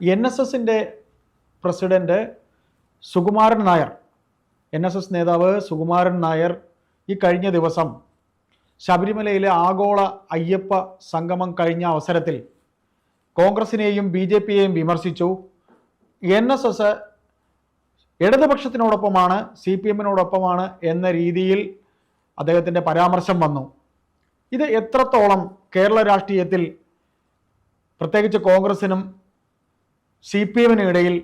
N S എസിന്റെ president Sukumaran Nair. N S S നേതാവ് സുകുമാരൻ നായർ ഈ കഴിഞ്ഞ ദിവസം ശബരിമലയിലെ ആഗോള അയ്യപ്പ സംഗമം കഴിഞ്ഞ അവസരത്തിൽ കോൺഗ്രസിനെയും ബി ജെ പിയെയും വിമർശിച്ചു. എൻ എസ് എസ് ഇടതുപക്ഷത്തിനോടൊപ്പമാണ് സി പി എമ്മിനോടൊപ്പമാണ് എന്ന രീതിയിൽ അദ്ദേഹത്തിന്റെ പരാമർശം വന്നു. ഇത് എത്രത്തോളം കേരള രാഷ്ട്രീയത്തിൽ പ്രത്യേകിച്ച് കോൺഗ്രസിനും സി പി എമ്മിന് ഇടയിൽ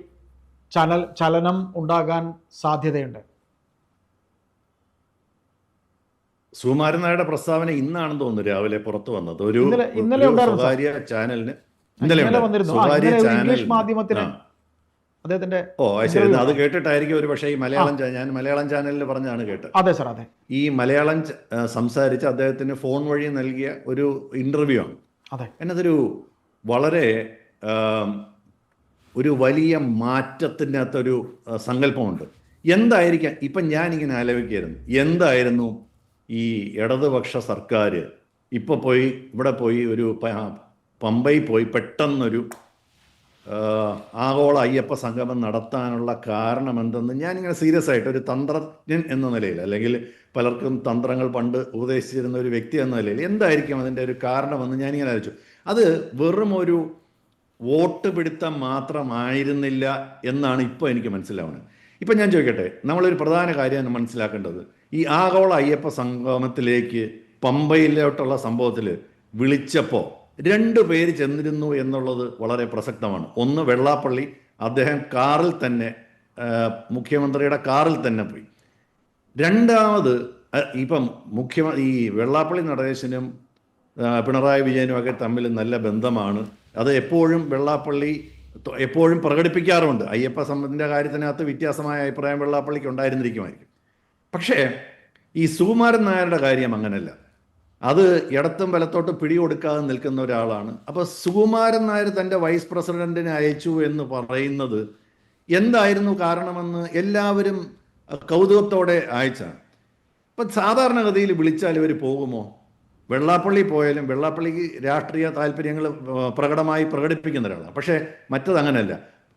ചലൽ ചലനം ഉണ്ടാകാൻ സാധ്യതയുണ്ട്. സുകുമാരൻ നായരുടെ പ്രസ്താവന ഇന്നാണെന്ന് തോന്നുന്നു രാവിലെ പുറത്തു വന്നത്. ഒരു ഇന്നലെ-. സ്വകാര്യ ചാനലിന് ഇന്നലെ സ്വകാര്യ ഇംഗ്ലീഷ് മാധ്യമത്തിന് അദ്ദേഹത്തിന്റെ ഓ ശരി. അത് കേട്ടിട്ടായിരിക്കും ഒരു പക്ഷേ ഈ മലയാളം ഞാൻ മലയാളം ചാനലിൽ പറഞ്ഞാണ് കേട്ടത്. അതെ സാർ അതെ. ഈ മലയാളം സംസാരിച്ച് അദ്ദേഹത്തിന് ഫോൺ വഴി നൽകിയ ഒരു ഇന്റർവ്യൂ ആണ്. അതെ. എന്നതൊരു വളരെ ഒരു വലിയ മാറ്റത്തിന്റെ അകത്തൊരു സങ്കല്പമുണ്ട്. എന്തായിരിക്കാം? ഇപ്പം ഞാനിങ്ങനെ ആലോചിക്കായിരുന്നു എന്തായിരുന്നു ഈ ഇടതുപക്ഷ സർക്കാർ ഇപ്പോൾ പോയി ഇവിടെ പോയി ഒരു പമ്പയിൽ പോയി പെട്ടെന്നൊരു ആഗോള അയ്യപ്പ സംഗമം നടത്താനുള്ള കാരണം എന്തെന്ന് ഞാനിങ്ങനെ സീരിയസ് ആയിട്ട് ഒരു തന്ത്രജ്ഞൻ എന്ന നിലയിൽ അല്ലെങ്കിൽ പലർക്കും തന്ത്രങ്ങൾ പണ്ട് ഉപദേശിച്ചിരുന്ന ഒരു വ്യക്തി എന്ന നിലയിൽ എന്തായിരിക്കും അതിന്റെ ഒരു കാരണമെന്ന് ഞാനിങ്ങനെ ആലോചിച്ചു. അത് വെറും ഒരു വോട്ട് പിടുത്തം മാത്രമായിരുന്നില്ല എന്നാണ് ഇപ്പോൾ എനിക്ക് മനസ്സിലാവുന്നത്. ഇപ്പം ഞാൻ ചോദിക്കട്ടെ നമ്മളൊരു പ്രധാന കാര്യമാണ് മനസ്സിലാക്കേണ്ടത്. ഈ ആഗോള അയ്യപ്പ സംഗമത്തിലേക്ക് പമ്പയിലോട്ടുള്ള സംഭവത്തിൽ വിളിച്ചപ്പോൾ രണ്ടു പേര് ചെന്നിരുന്നു എന്നുള്ളത് വളരെ പ്രസക്തമാണ്. ഒന്ന് വെള്ളാപ്പള്ളി അദ്ദേഹം കാറിൽ തന്നെ മുഖ്യമന്ത്രിയുടെ കാറിൽ തന്നെ പോയി. രണ്ടാമത് ഇപ്പം മുഖ്യ ഈ വെള്ളാപ്പള്ളി നടേശനും പിണറായി വിജയനും ഒക്കെ തമ്മിൽ നല്ല ബന്ധമാണ്. അത് എപ്പോഴും വെള്ളാപ്പള്ളി എപ്പോഴും പ്രകടിപ്പിക്കാറുമുണ്ട്. അയ്യപ്പ സംബന്ധിന്റെ കാര്യത്തിനകത്ത് വ്യത്യാസമായ അഭിപ്രായം വെള്ളാപ്പള്ളിക്ക് ഉണ്ടായിരുന്നിരിക്കുമായിരിക്കും. പക്ഷേ ഈ സുകുമാരൻ നായരുടെ കാര്യം അങ്ങനല്ല. അത് ഇടത്തും വലത്തോട്ടും പിടികൊടുക്കാതെ നിൽക്കുന്ന ഒരാളാണ്. അപ്പോൾ സുകുമാരൻ നായർ തന്റെ വൈസ് പ്രസിഡന്റിനെ അയച്ചു എന്ന് പറയുന്നത് എന്തായിരുന്നു കാരണമെന്ന് എല്ലാവരും കൗതുകത്തോടെ അയച്ചാണ്. ഇപ്പം സാധാരണഗതിയിൽ വിളിച്ചാൽ ഇവർ പോകുമോ? വെള്ളാപ്പള്ളി പോയാലും വെള്ളാപ്പള്ളിക്ക് രാഷ്ട്രീയ താല്പര്യങ്ങൾ പ്രകടമായി പ്രകടിപ്പിക്കുന്ന ഒരാളാണ്. പക്ഷേ മറ്റത് അങ്ങനെയല്ല.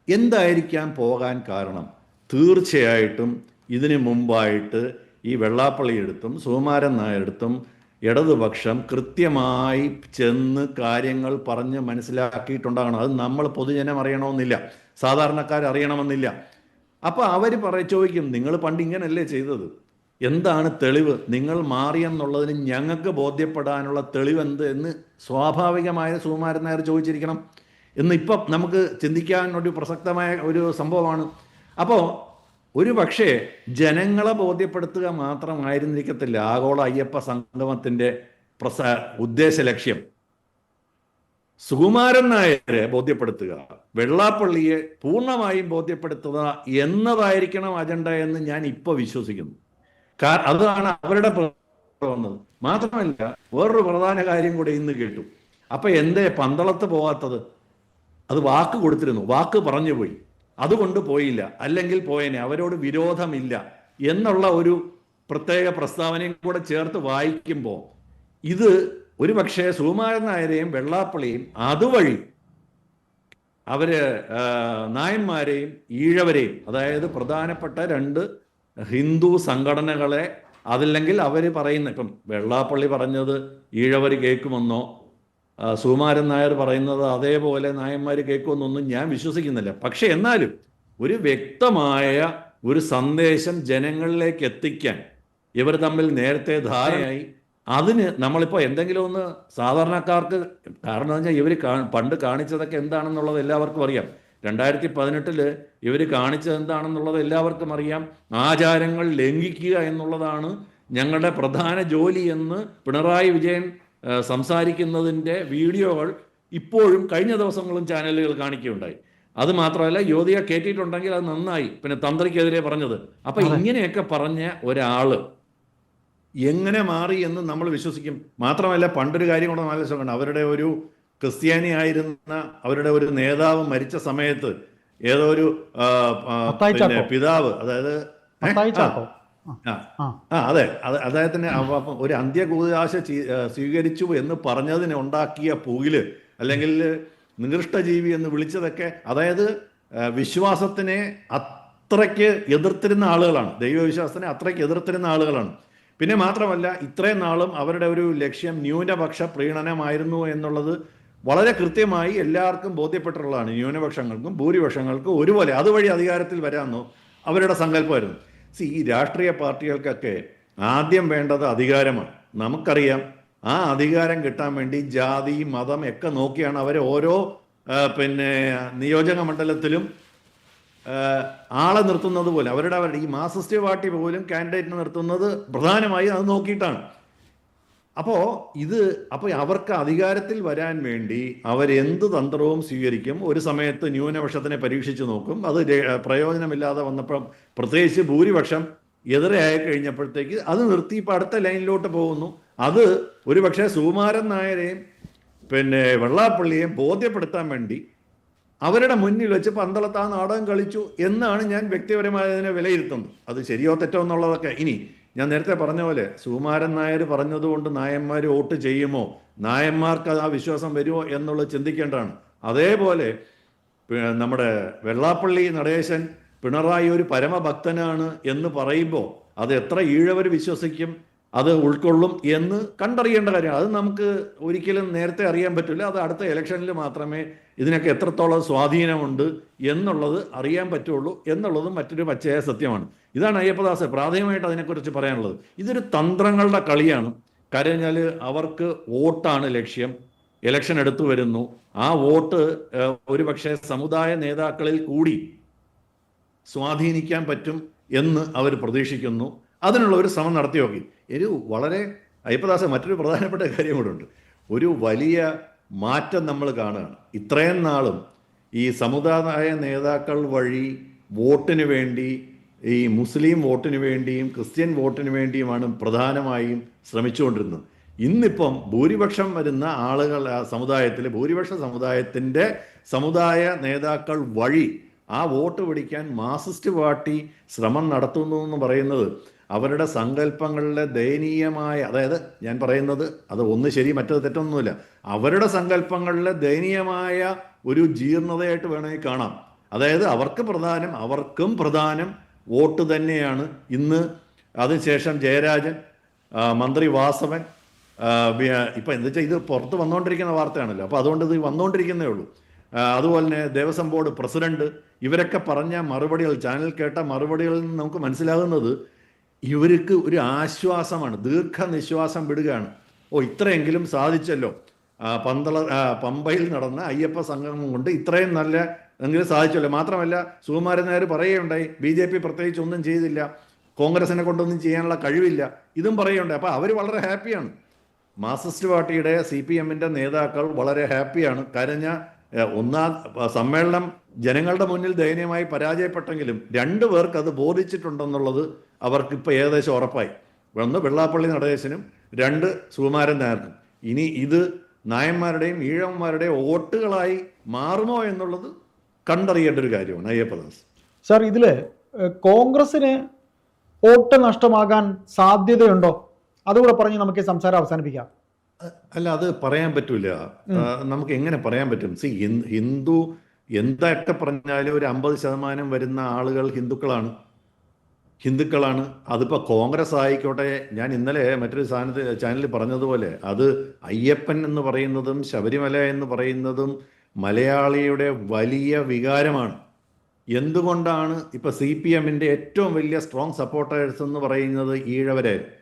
എന്തായിരിക്കാം പോകാൻ കാരണം? തീർച്ചയായിട്ടും ഇതിനു മുമ്പായിട്ട് ഈ വെള്ളാപ്പള്ളി എടുത്തും സുകുമാരൻ നായരെടുത്തും ഇടതുപക്ഷം കൃത്യമായി ചെന്ന് കാര്യങ്ങൾ പറഞ്ഞ് മനസ്സിലാക്കിയിട്ടുണ്ടാകണം. അത് നമ്മൾ പൊതുജനം അറിയണമെന്നില്ല. സാധാരണക്കാർ അറിയണമെന്നില്ല അപ്പോൾ അവർ പറ ചോദിക്കും നിങ്ങൾ പണ്ട് ഇങ്ങനല്ലേ ചെയ്തത്? എന്താണ് തെളിവ്? നിങ്ങൾ മാറിയെന്നുള്ളതിന് ഞങ്ങൾക്ക് ബോധ്യപ്പെടാനുള്ള തെളിവ് എന്ത് എന്ന് സ്വാഭാവികമായ സുകുമാരൻ നായർ ചോദിച്ചിരിക്കണം. എന്ന് ഇപ്പം നമുക്ക് ചിന്തിക്കാൻ ഒരു പ്രസക്തമായ ഒരു സംഭവമാണ്. അപ്പോൾ ഒരു പക്ഷേ ജനങ്ങളെ ബോധ്യപ്പെടുത്തുക മാത്രമായിരുന്നിരിക്കത്തില്ല ആഗോള അയ്യപ്പ സംഗമത്തിന്റെ പ്രസ ഉദ്ദേശ ലക്ഷ്യം. സുകുമാരൻ നായരെ ബോധ്യപ്പെടുത്തുക വെള്ളാപ്പള്ളിയെ പൂർണമായും ബോധ്യപ്പെടുത്തുക എന്നതായിരിക്കണം അജണ്ട എന്ന് ഞാൻ ഇപ്പോൾ വിശ്വസിക്കുന്നു. അതാണ് അവരുടെ വന്നത്. മാത്രമല്ല വേറൊരു പ്രധാന കാര്യം കൂടെ ഇന്ന് കേട്ടു. അപ്പൊ എന്തേ പന്തളത്ത് പോകാത്തത് അത് വാക്ക് കൊടുത്തിരുന്നു. വാക്ക് പറഞ്ഞു പോയി. അതുകൊണ്ട് പോയില്ല. അല്ലെങ്കിൽ പോയേനെ. അവരോട് വിരോധമില്ല. എന്നുള്ള ഒരു പ്രത്യേക പ്രസ്താവനയും കൂടെ ചേർത്ത് വായിക്കുമ്പോൾ ഇത് ഒരു പക്ഷേ സുകുമാരൻ നായരെയും വെള്ളാപ്പള്ളിയും അതുവഴി അവർ നായന്മാരെയും ഈഴവരെയും അതായത് പ്രധാനപ്പെട്ട രണ്ട് ഹിന്ദു സംഘടനകളെ അതില്ലെങ്കിൽ അവർ പറയുന്ന ഇപ്പം വെള്ളാപ്പള്ളി പറഞ്ഞത് ഈഴവർ കേൾക്കുമെന്നോ സുമാരൻ നായർ പറയുന്നത് അതേപോലെ നായന്മാർ കേൾക്കുമെന്നൊന്നും ഞാൻ വിശ്വസിക്കുന്നില്ല. പക്ഷെ എന്നാലും ഒരു വ്യക്തമായ ഒരു സന്ദേശം ജനങ്ങളിലേക്ക് എത്തിക്കാൻ ഇവർ തമ്മിൽ നേരത്തെ ധാരയായി അതിന് നമ്മളിപ്പോൾ എന്തെങ്കിലും ഒന്ന് സാധാരണക്കാർക്ക് കാരണം എന്ന് വെച്ചാൽ ഇവർ പണ്ട് കാണിച്ചതൊക്കെ എന്താണെന്നുള്ളത് എല്ലാവർക്കും അറിയാം. രണ്ടായിരത്തി പതിനെട്ടിൽ ഇവർ കാണിച്ചത് എന്താണെന്നുള്ളത് എല്ലാവർക്കും അറിയാം. ആചാരങ്ങൾ ലംഘിക്കുക എന്നുള്ളതാണ് ഞങ്ങളുടെ പ്രധാന ജോലി എന്ന് പിണറായി വിജയൻ സംസാരിക്കുന്നതിന്റെ വീഡിയോകൾ ഇപ്പോഴും കഴിഞ്ഞ ദിവസങ്ങളും ചാനലുകൾ കാണിക്കുകയുണ്ടായി. അത് മാത്രമല്ല യോധിയ കയറ്റിയിട്ടുണ്ടെങ്കിൽ അത് നന്നായി. പിന്നെ തന്ത്രിക്കെതിരെ പറഞ്ഞത്. അപ്പൊ ഇങ്ങനെയൊക്കെ പറഞ്ഞ ഒരാൾ എങ്ങനെ മാറി എന്ന് നമ്മൾ വിശ്വസിക്കും. മാത്രമല്ല പണ്ടൊരു കാര്യം കൂടെ നല്ല അവരുടെ ഒരു ക്രിസ്ത്യാനി ആയിരുന്ന അവരുടെ ഒരു നേതാവ് മരിച്ച സമയത്ത് ഏതോ ഒരു. പിതാവ് അതായത് ആ, അതെ. അദ്ദേഹത്തിന് അവ- ഒരു അന്ത്യകൂതാശ സ്വീകരിച്ചു എന്ന് പറഞ്ഞതിന് ഉണ്ടാക്കിയ പുകിൽ അല്ലെങ്കിൽ നികൃഷ്ടജീവി എന്ന് വിളിച്ചതൊക്കെ അതായത് വിശ്വാസത്തിനെ അത്രയ്ക്ക് എതിർത്തിരുന്ന ആളുകളാണ്. ദൈവവിശ്വാസത്തിനെ അത്രയ്ക്ക് എതിർത്തിരുന്ന ആളുകളാണ്. പിന്നെ മാത്രമല്ല ഇത്രയും നാളും അവരുടെ ഒരു ലക്ഷ്യം ന്യൂനപക്ഷ പ്രീണനമായിരുന്നു എന്നുള്ളത് വളരെ കൃത്യമായി എല്ലാവർക്കും ബോധ്യപ്പെട്ടിട്ടുള്ളതാണ്. ന്യൂനപക്ഷങ്ങൾക്കും ഭൂരിപക്ഷങ്ങൾക്കും ഒരുപോലെ. അതുവഴി അധികാരത്തിൽ വരാമെന്നോ അവരുടെ സങ്കല്പമായിരുന്നു. സി ഈ രാഷ്ട്രീയ പാർട്ടികൾക്കൊക്കെ ആദ്യം വേണ്ടത് അധികാരമാണ്. നമുക്കറിയാം ആ അധികാരം കിട്ടാൻ വേണ്ടി ജാതി മതം ഒക്കെ നോക്കിയാണ് അവർ ഓരോ പിന്നെ നിയോജക മണ്ഡലത്തിലും ആളെ നിർത്തുന്നത് പോലെ അവരുടെ അവരുടെ ഈ മാർസിസ്റ്റ് പാർട്ടി പോലും കാൻഡിഡേറ്റിനെ നിർത്തുന്നത് പ്രധാനമായും അത് നോക്കിയിട്ടാണ്. അപ്പോ ഇത് അപ്പൊ അവർക്ക് അധികാരത്തിൽ വരാൻ വേണ്ടി അവരെന്ത് തന്ത്രവും സ്വീകരിക്കും? ഒരു സമയത്ത് ന്യൂനപക്ഷത്തിനെ പരീക്ഷിച്ചു നോക്കും. അത് പ്രയോജനമില്ലാതെ വന്നപ്പോൾ പ്രത്യേകിച്ച് ഭൂരിപക്ഷം എതിരെയായി കഴിഞ്ഞപ്പോഴത്തേക്ക് അത് നിർത്തി ഇപ്പൊ അടുത്ത ലൈനിലോട്ട് പോകുന്നു. അത് ഒരു പക്ഷേ സുകുമാരൻ നായരെയും പിന്നെ വെള്ളാപ്പള്ളിയെയും ബോധ്യപ്പെടുത്താൻ വേണ്ടി അവരുടെ മുന്നിൽ വെച്ച് പന്തളത്ത് നാടകം കളിച്ചു എന്നാണ് ഞാൻ വ്യക്തിപരമായി അതിനെ വിലയിരുത്തുന്നത്. അത് ശരിയോ തെറ്റോ എന്നുള്ളതൊക്കെ ഇനി ഞാൻ നേരത്തെ പറഞ്ഞ പോലെ സുകുമാരൻ നായർ പറഞ്ഞതുകൊണ്ട് നായന്മാർ വോട്ട് ചെയ്യുമോ? നായന്മാർക്ക് ആ വിശ്വാസം വരുമോ എന്നുള്ളത് ചിന്തിക്കേണ്ടതാണ്. അതേപോലെ നമ്മുടെ വെള്ളാപ്പള്ളി നടേശൻ പിണറായി ഒരു പരമഭക്തനാണ് എന്ന് പറയുമ്പോൾ അത് എത്ര ഈഴവർ വിശ്വസിക്കും? അത് ഉൾക്കൊള്ളും എന്ന് കണ്ടറിയേണ്ട കാര്യം അത് നമുക്ക് ഒരിക്കലും നേരത്തെ അറിയാൻ പറ്റില്ല. അത് അടുത്ത ഇലക്ഷനിൽ മാത്രമേ ഇതിനൊക്കെ എത്രത്തോളം സ്വാധീനമുണ്ട് എന്നുള്ളത് അറിയാൻ പറ്റുള്ളൂ എന്നുള്ളതും മറ്റൊരു പച്ചയായ സത്യമാണ്. ഇതാണ് അയ്യപ്പദാസ് പ്രാഥമികമായിട്ട് അതിനെക്കുറിച്ച് പറയാനുള്ളത്. ഇതൊരു തന്ത്രങ്ങളുടെ കളിയാണ്. കാര്യം അവർക്ക് വോട്ടാണ് ലക്ഷ്യം. ഇലക്ഷൻ എടുത്തു വരുന്നു. ആ വോട്ട് ഒരുപക്ഷെ സമുദായ നേതാക്കളിൽ കൂടി സ്വാധീനിക്കാൻ പറ്റും എന്ന് അവർ പ്രതീക്ഷിക്കുന്നു. അതിനുള്ള ഒരു ശ്രമം നടത്തി നോക്കി ഒരു വളരെ അയ്യപ്പദാസ മറ്റൊരു പ്രധാനപ്പെട്ട കാര്യം കൂടെ ഉണ്ട്. ഒരു വലിയ മാറ്റം നമ്മൾ കാണുകയാണ്. ഇത്രയും നാളും ഈ സമുദായ നേതാക്കൾ വഴി വോട്ടിന് വേണ്ടി ഈ മുസ്ലിം വോട്ടിന് വേണ്ടിയും ക്രിസ്ത്യൻ വോട്ടിന് വേണ്ടിയുമാണ് പ്രധാനമായും ശ്രമിച്ചുകൊണ്ടിരുന്നത്. ഇന്നിപ്പം ഭൂരിപക്ഷം വരുന്ന ആളുകൾ ആ സമുദായത്തിൽ ഭൂരിപക്ഷ സമുദായത്തിന്റെ സമുദായ നേതാക്കൾ വഴി ആ വോട്ട് പിടിക്കാൻ മാർസിസ്റ്റ് പാർട്ടി ശ്രമം നടത്തുന്നു എന്ന് പറയുന്നത് അവരുടെ സങ്കല്പങ്ങളിലെ ദയനീയമായ അതായത് ഞാൻ പറയുന്നത് അത് ഒന്ന് ശരി മറ്റത് തെറ്റൊന്നുമില്ല. അവരുടെ സങ്കല്പങ്ങളിലെ ദയനീയമായ ഒരു ജീർണതയായിട്ട് വേണമെങ്കിൽ കാണാം. അതായത് അവർക്ക് പ്രധാനം അവർക്കും പ്രധാനം വോട്ട് തന്നെയാണ്. ഇന്ന് അതിനുശേഷം ജയരാജൻ മന്ത്രി വാസവൻ ഇപ്പം എന്താ വെച്ചാൽ ഇത് പുറത്ത് വന്നുകൊണ്ടിരിക്കുന്ന വാർത്തയാണല്ലോ. അപ്പോൾ അതുകൊണ്ട് ഇത് വന്നുകൊണ്ടിരിക്കുന്നേ ഉള്ളൂ. അതുപോലെ തന്നെ ദേവസ്വം ബോർഡ് പ്രസിഡന്റ് ഇവരൊക്കെ പറഞ്ഞ മറുപടികൾ ചാനൽ കേട്ട മറുപടികളിൽ നിന്ന് നമുക്ക് മനസ്സിലാകുന്നത് ഇവർക്ക് ഒരു ആശ്വാസമാണ് ദീർഘനിശ്വാസം വിടുകയാണ്. ഓ ഇത്രയെങ്കിലും സാധിച്ചല്ലോ. പന്തള പമ്പയിൽ നടന്ന അയ്യപ്പ സംഗമം കൊണ്ട് ഇത്രയും നല്ല എങ്കിലും സാധിച്ചല്ലോ. മാത്രമല്ല സുകുമാരൻ നായർ പറയുകയുണ്ടായി ബി ജെ പി പ്രത്യേകിച്ച് ഒന്നും ചെയ്തില്ല കോൺഗ്രസിനെ കൊണ്ടൊന്നും ചെയ്യാനുള്ള കഴിവില്ല. ഇതും പറയുകയുണ്ടായി. അപ്പൊ അവർ വളരെ ഹാപ്പിയാണ്. മാർക്സിസ്റ്റ് പാർട്ടിയുടെ സി പി എമ്മിന്റെ നേതാക്കൾ വളരെ ഹാപ്പിയാണ്. കരഞ്ഞ ഒന്നാം സമ്മേളനം ജനങ്ങളുടെ മുന്നിൽ ദയനീയമായി പരാജയപ്പെട്ടെങ്കിലും രണ്ടു പേർക്ക് അത് ബോധിച്ചിട്ടുണ്ടെന്നുള്ളത് അവർക്ക് ഇപ്പൊ ഏകദേശം ഉറപ്പായി. ഒന്ന് വെള്ളാപ്പള്ളി നടേശനും രണ്ട് സുകുമാരൻ നായർക്കും. ഇനി ഇത് നായന്മാരുടെയും ഈഴവന്മാരുടെയും വോട്ടുകളായി മാറുമോ എന്നുള്ളത് കണ്ടറിയേണ്ട ഒരു കാര്യമാണ്. അയ്യപ്പദാസ് സാർ ഇതിൽ കോൺഗ്രസിന് വോട്ട് നഷ്ടമാകാൻ സാധ്യതയുണ്ടോ? അതുകൂടെ പറഞ്ഞ് നമുക്ക് സംസാരം അവസാനിപ്പിക്കാം. അല്ല അത് പറയാൻ പറ്റൂല. നമുക്ക് എങ്ങനെ പറയാൻ പറ്റും? സി ഹിന്ദു എന്തൊക്കെ പറഞ്ഞാലും ഒരു അമ്പത് ശതമാനം വരുന്ന ആളുകൾ ഹിന്ദുക്കളാണ്. ഹിന്ദുക്കളാണ്. അതിപ്പോ കോൺഗ്രസ് ആയിക്കോട്ടെ ഞാൻ ഇന്നലെ മറ്റൊരു സ്ഥാനത്ത് ചാനലിൽ പറഞ്ഞതുപോലെ അത് അയ്യപ്പൻ എന്ന് പറയുന്നതും ശബരിമല എന്ന് പറയുന്നതും മലയാളിയുടെ വലിയ വികാരമാണ്. എന്തുകൊണ്ടാണ് ഇപ്പൊ സി പി എമ്മിന്റെ ഏറ്റവും വലിയ സ്ട്രോങ് സപ്പോർട്ടേഴ്സ് എന്ന് പറയുന്നത് ഈഴവരായിരുന്നു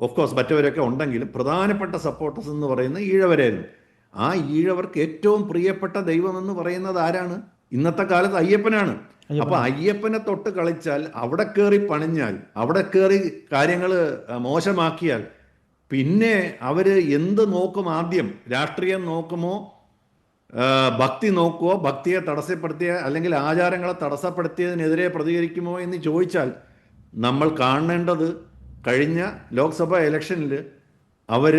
ഓഫ് കോഴ്സ് മറ്റവരൊക്കെ ഉണ്ടെങ്കിലും പ്രധാനപ്പെട്ട സപ്പോർട്ടേഴ്സ് എന്ന് പറയുന്നത് ഈഴവരായിരുന്നു. ആ ഈഴവർക്ക് ഏറ്റവും പ്രിയപ്പെട്ട ദൈവം എന്ന് പറയുന്നത് ആരാണ്? ഇന്നത്തെ കാലത്ത് അയ്യപ്പനാണ്. അപ്പൊ അയ്യപ്പനെ തൊട്ട് കളിച്ചാൽ അവിടെ കയറി പണിഞ്ഞാൽ അവിടെ കയറി കാര്യങ്ങൾ മോശമാക്കിയാൽ പിന്നെ അവർ എന്ത് നോക്കും ആദ്യം? രാഷ്ട്രീയം നോക്കുമോ? ഭക്തി നോക്കുമോ ഭക്തിയെ തടസ്സപ്പെടുത്തിയ അല്ലെങ്കിൽ ആചാരങ്ങളെ തടസ്സപ്പെടുത്തിയതിനെതിരെ പ്രതികരിക്കുമോ എന്ന് ചോദിച്ചാൽ നമ്മൾ കാണേണ്ടത് കഴിഞ്ഞ ലോക്സഭാ ഇലക്ഷനിൽ അവർ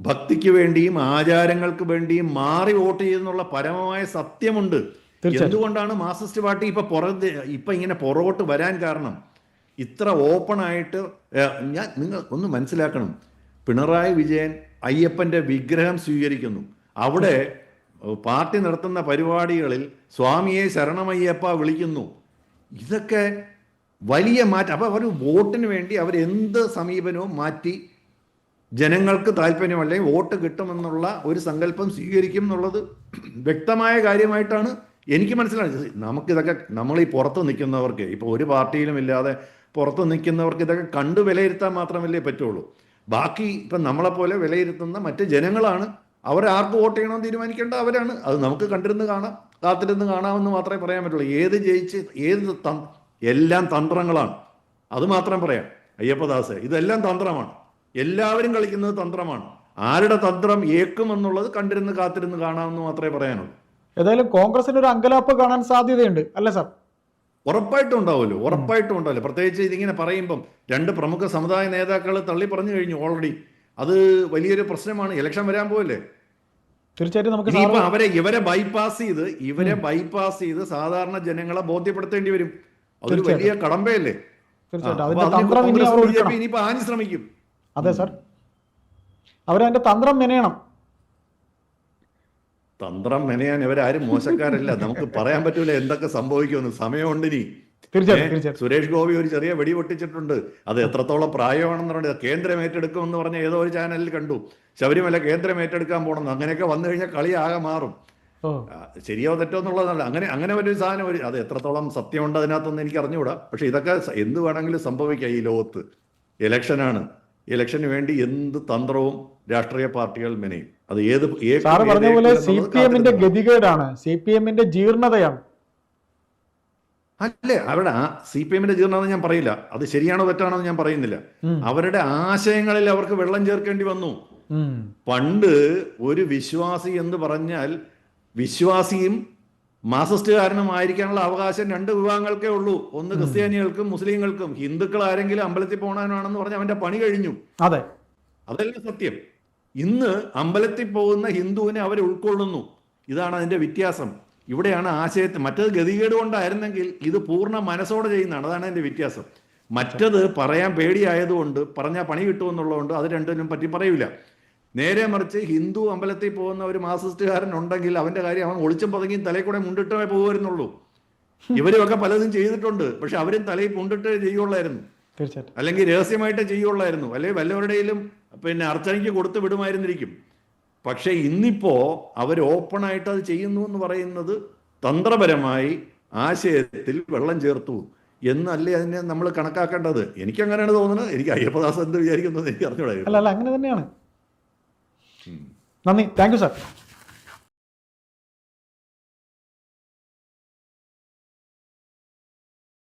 ഭക്തിക്ക് വേണ്ടിയും ആചാരങ്ങൾക്ക് വേണ്ടിയും മാറി വോട്ട് ചെയ്തെന്നുള്ള പരമമായ സത്യമുണ്ട്. എന്തുകൊണ്ടാണ് മാർക്സിസ്റ്റ് പാർട്ടി ഇപ്പൊ പുറത്ത് ഇപ്പൊ ഇങ്ങനെ പുറകോട്ട് വരാൻ കാരണം ഇത്ര ഓപ്പൺ ആയിട്ട് ഞാൻ നിങ്ങൾ ഒന്ന് മനസ്സിലാക്കണം. പിണറായി വിജയൻ അയ്യപ്പന്റെ വിഗ്രഹം സ്വീകരിക്കുന്നു. അവിടെ പാർട്ടി നടത്തുന്ന പരിപാടികളിൽ സ്വാമിയെ ശരണമയ്യപ്പ വിളിക്കുന്നു. ഇതൊക്കെ വലിയ മാറ്റം. അപ്പോൾ അവർ വോട്ടിന് വേണ്ടി അവർ എന്ത് സമീപനവും മാറ്റി ജനങ്ങൾക്ക് താല്പര്യം അല്ലെങ്കിൽ വോട്ട് കിട്ടുമെന്നുള്ള ഒരു സങ്കല്പം സ്വീകരിക്കും എന്നുള്ളത് വ്യക്തമായ കാര്യമായിട്ടാണ് എനിക്ക് മനസ്സിലായത്. നമുക്കിതൊക്കെ നമ്മൾ ഈ പുറത്ത് നിൽക്കുന്നവർക്ക് ഇപ്പോൾ ഒരു പാർട്ടിയിലും ഇല്ലാതെ പുറത്ത് നിൽക്കുന്നവർക്ക് ഇതൊക്കെ കണ്ടു വിലയിരുത്താൻ മാത്രമല്ലേ പറ്റുള്ളൂ. ബാക്കി ഇപ്പം നമ്മളെപ്പോലെ വിലയിരുത്തുന്ന മറ്റ് ജനങ്ങളാണ്. അവർ ആർക്ക് വോട്ട് ചെയ്യണമെന്ന് തീരുമാനിക്കേണ്ട അവരാണ്. അത് നമുക്ക് കണ്ടിരുന്ന് കാണാം കാത്തിരുന്ന് കാണാമെന്ന് മാത്രമേ പറയാൻ പറ്റുള്ളൂ. ഏത് ജയിച്ച് ഏത് എല്ലാം തന്ത്രങ്ങളാണ്. അത് മാത്രം പറയാം. അയ്യപ്പദാസ് ഇതെല്ലാം തന്ത്രമാണ്. എല്ലാവരും കളിക്കുന്നത് തന്ത്രമാണ്. ആരുടെ തന്ത്രം ഏക്കുമെന്നുള്ളത് കണ്ടിരുന്ന് കാത്തിരുന്ന് കാണാമെന്ന് മാത്രമേ പറയാനുള്ളൂ. ഏതായാലും കോൺഗ്രസിന് ഒരു അങ്കലാപ്പ് കാണാൻ സാധ്യതയുണ്ട് അല്ലേ സാർ? ഉറപ്പായിട്ടും ഉണ്ടാവുമല്ലോ ഉറപ്പായിട്ടും ഉണ്ടാവില്ല പ്രത്യേകിച്ച് ഇതിങ്ങനെ പറയുമ്പം രണ്ട് പ്രമുഖ സമുദായ നേതാക്കൾ തള്ളി പറഞ്ഞു കഴിഞ്ഞു ഓൾറെഡി അത് വലിയൊരു പ്രശ്നമാണ്. ഇലക്ഷൻ വരാൻ പോവല്ലേ? തീർച്ചയായിട്ടും നമുക്ക് അവരെ ഇവരെ ബൈപ്പാസ് ചെയ്ത് ഇവരെ ബൈപ്പാസ് ചെയ്ത് സാധാരണ ജനങ്ങളെ ബോധ്യപ്പെടുത്തേണ്ടി വരും. അതൊരു വലിയ കടമ്പയല്ലേ? തീർച്ചയായിട്ടും. അതെ സാർ. അവരതിന്റെ തന്ത്രം മെനയണം. തന്ത്രം മെനയാൻ ഇവരാരും മോശക്കാരല്ല. നമുക്ക് പറയാൻ പറ്റൂല എന്തൊക്കെ സംഭവിക്കുമെന്ന്. സമയമുണ്ട് ഇനി സുരേഷ് ഗോപി ഒരു ചെറിയ വെടി പൊട്ടിച്ചിട്ടുണ്ട് അത് എത്രത്തോളം പ്രായമാണെന്ന് പറഞ്ഞത് കേന്ദ്രം ഏറ്റെടുക്കുമെന്ന് പറഞ്ഞ ഏതോ ഒരു ചാനലിൽ കണ്ടു. ശബരിമല കേന്ദ്രം ഏറ്റെടുക്കാൻ പോകണം അങ്ങനെയൊക്കെ വന്നു കഴിഞ്ഞാൽ കളിയാകെ മാറും. ശരിയോ തെറ്റോ എന്നുള്ളതല്ല. അങ്ങനെ അങ്ങനെ ഒരു സാധനം ഒരു അത് എത്രത്തോളം സത്യമുണ്ട് അതിനകത്തൊന്നും എനിക്ക് അറിഞ്ഞുകൂടാ. പക്ഷെ ഇതൊക്കെ എന്ത് വേണമെങ്കിലും സംഭവിക്കാം ഈ ലോകത്ത്. ഇലക്ഷനാണ് ഇലക്ഷന് വേണ്ടി എന്ത് തന്ത്രവും രാഷ്ട്രീയ പാർട്ടികൾ മെനയും. അത് ഏത് സാറ് പറഞ്ഞ പോലെ സി പി എമ്മിന്റെ ഗതികേടാണ്. സി പി എമ്മിന്റെ ജീർണതയാണ്. അല്ലേ? അവിടെ ആ സി പി എമ്മിന്റെ ജീർണമെന്ന് ഞാൻ പറയില്ല. അത് ശരിയാണോ തെറ്റാണോ ഞാൻ പറയുന്നില്ല. അവരുടെ ആശയങ്ങളിൽ അവർക്ക് വെള്ളം ചേർക്കേണ്ടി വന്നു. പണ്ട് ഒരു വിശ്വാസി എന്ന് പറഞ്ഞാൽ വിശ്വാസിയും ആയിരിക്കാനുള്ള അവകാശം രണ്ട് വിഭാഗങ്ങൾക്കേ ഉള്ളൂ. ഒന്ന് ക്രിസ്ത്യാനികൾക്കും മുസ്ലിങ്ങൾക്കും. ഹിന്ദുക്കൾ ആരെങ്കിലും അമ്പലത്തിൽ പോകാനാണെന്ന് പറഞ്ഞാൽ അവന്റെ പണി കഴിഞ്ഞു. അതെ. അതല്ല സത്യം. ഇന്ന് അമ്പലത്തിൽ പോകുന്ന ഹിന്ദുവിനെ അവർ ഉൾക്കൊള്ളുന്നു. ഇതാണ് അതിന്റെ വ്യത്യാസം. ഇവിടെയാണ് ആശയത്തിൽ മറ്റത് ഗതികേട് കൊണ്ടായിരുന്നെങ്കിൽ ഇത് പൂർണ മനസ്സോടെ ചെയ്യുന്നതാണ്. അതാണ് അതിന്റെ വ്യത്യാസം. മറ്റത് പറയാൻ പേടിയായതുകൊണ്ട് പറഞ്ഞാൽ പണി കിട്ടുമെന്നുള്ളതുകൊണ്ട് അത് രണ്ടിനും പറ്റി പറയൂല. നേരെ മറിച്ച് ഹിന്ദു അമ്പലത്തിൽ പോകുന്ന ഒരു മാർസിസ്റ്റുകാരൻ ഉണ്ടെങ്കിൽ അവന്റെ കാര്യം അവൻ ഒളിച്ചും പതുങ്ങിയും തലയിൽ കൂടെ മുണ്ടിട്ടേ പോകുമായിരുന്നുള്ളൂ. ഇവരുമൊക്കെ പലതും ചെയ്തിട്ടുണ്ട്. പക്ഷെ അവരും തലയിൽ മുണ്ടിട്ടേ ചെയ്യുള്ളായിരുന്നു. അല്ലെങ്കിൽ രഹസ്യമായിട്ട് ചെയ്യുള്ളായിരുന്നു. അല്ലെങ്കിൽ വല്ലവരുടെയിലും പിന്നെ അർച്ചനയ്ക്ക് കൊടുത്തു വിടുമായിരുന്നിരിക്കും. പക്ഷെ ഇന്നിപ്പോ അവർ ഓപ്പൺ ആയിട്ട് അത് ചെയ്യുന്നു എന്ന് പറയുന്നത് തന്ത്രപരമായി ആശയത്തിൽ വെള്ളം ചേർത്തു എന്നല്ലേ അതിനെ നമ്മൾ കണക്കാക്കേണ്ടത്? എനിക്ക് അങ്ങനെയാണ് തോന്നുന്നത്. എനിക്ക് അയ്യപ്പദാസ് എന്ത് വിചാരിക്കുന്നത് എനിക്ക് അറിഞ്ഞൂടാ അല്ല അല്ല അങ്ങനെ തന്നെയാണ്. നന്ദി താങ്ക് യു സാർ